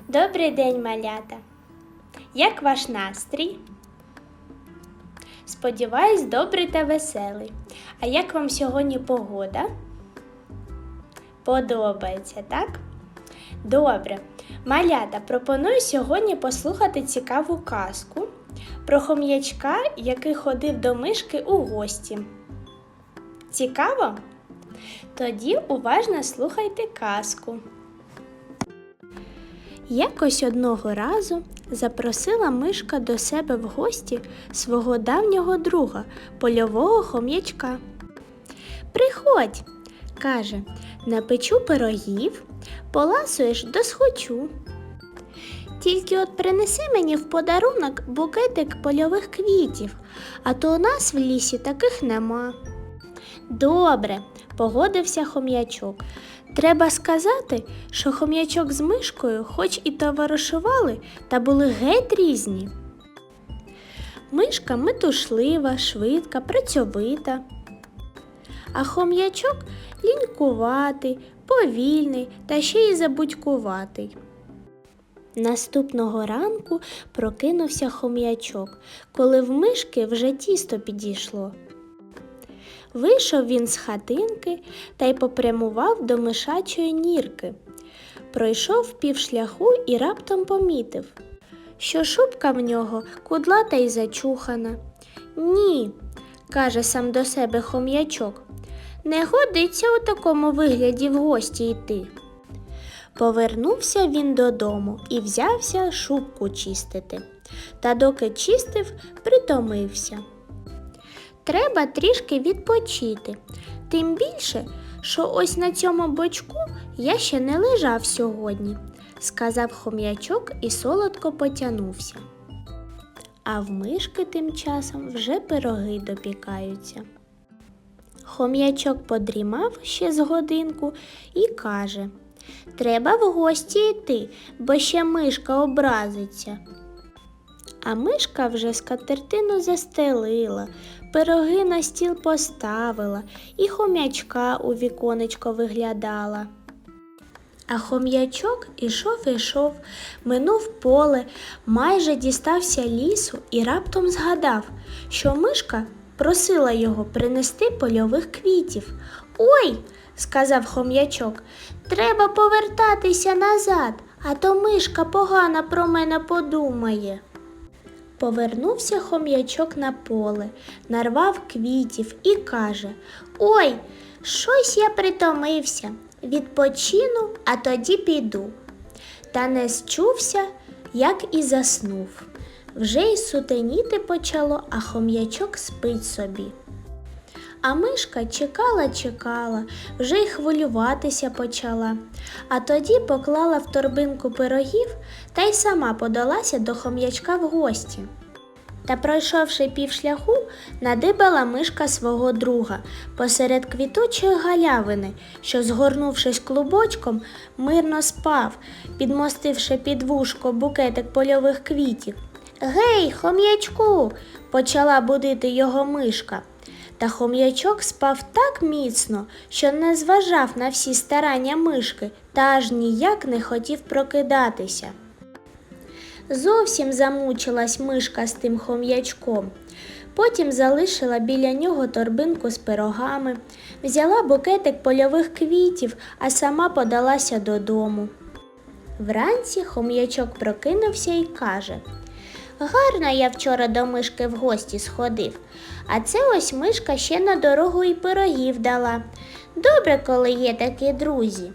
Добрий день, малята! Як ваш настрій? Сподіваюсь, добрий та веселий. А як вам сьогодні погода? Подобається, так? Добре. Малята, пропоную сьогодні послухати цікаву казку про хом'ячка, який ходив до мишки у гості. Цікаво? Тоді уважно слухайте казку. Якось одного разу запросила мишка до себе в гості свого давнього друга, польового хом'ячка. Приходь, каже, напечу пирогів, поласуєш досхочу. Тільки от принеси мені в подарунок букетик польових квітів, а то у нас в лісі таких нема. Добре, погодився хом'ячок. Треба сказати, що хом'ячок з мишкою, хоч і товаришували, та були геть різні. Мишка метушлива, швидка, працьовита. А хом'ячок лінькуватий, повільний та ще й забудькуватий. Наступного ранку прокинувся хом'ячок, коли в мишки вже тісто підійшло. Вийшов він з хатинки та й попрямував до мишачої нірки. Пройшов півшляху і раптом помітив, що шубка в нього кудлата й зачухана. Ні, каже сам до себе хом'ячок, не годиться у такому вигляді в гості йти. Повернувся він додому і взявся шубку чистити. Та доки чистив, притомився. Треба трішки відпочити. Тим більше, що ось на цьому бочку я ще не лежав сьогодні, сказав хом'ячок і солодко потягнувся. А в мишки тим часом вже пироги допікаються. Хом'ячок подрімав ще з годинку і каже Треба в гості йти, бо ще мишка образиться. А мишка вже скатертину застелила, пироги на стіл поставила і хом'ячка у віконечко виглядала. А хом'ячок ішов ішов, минув поле, майже дістався лісу і раптом згадав, що мишка просила його принести польових квітів. Ой, сказав хом'ячок, треба повертатися назад, а то мишка погано про мене подумає. Повернувся хом'ячок на поле, нарвав квітів і каже Ой, щось я притомився, відпочину, а тоді піду. Та не счувся, як і заснув. Вже й сутеніти почало, а хом'ячок спить собі. А мишка чекала, чекала, вже й хвилюватися почала, а тоді поклала в торбинку пирогів та й сама подалася до хом'ячка в гості. Та, пройшовши півшляху, надибала мишка свого друга посеред квітучої галявини, що, згорнувшись клубочком, мирно спав, підмостивши під вушко букетик польових квітів. Гей, хом'ячку, почала будити його мишка. Та хом'ячок спав так міцно, що не зважав на всі старання мишки та аж ніяк не хотів прокидатися. Зовсім замучилась мишка з тим хом'ячком. Потім залишила біля нього торбинку з пирогами, взяла букетик польових квітів, а сама подалася додому. Вранці хом'ячок прокинувся і каже Гарно я вчора до мишки в гості сходив, а це ось мишка ще на дорогу і пирогів дала. Добре, коли є такі друзі.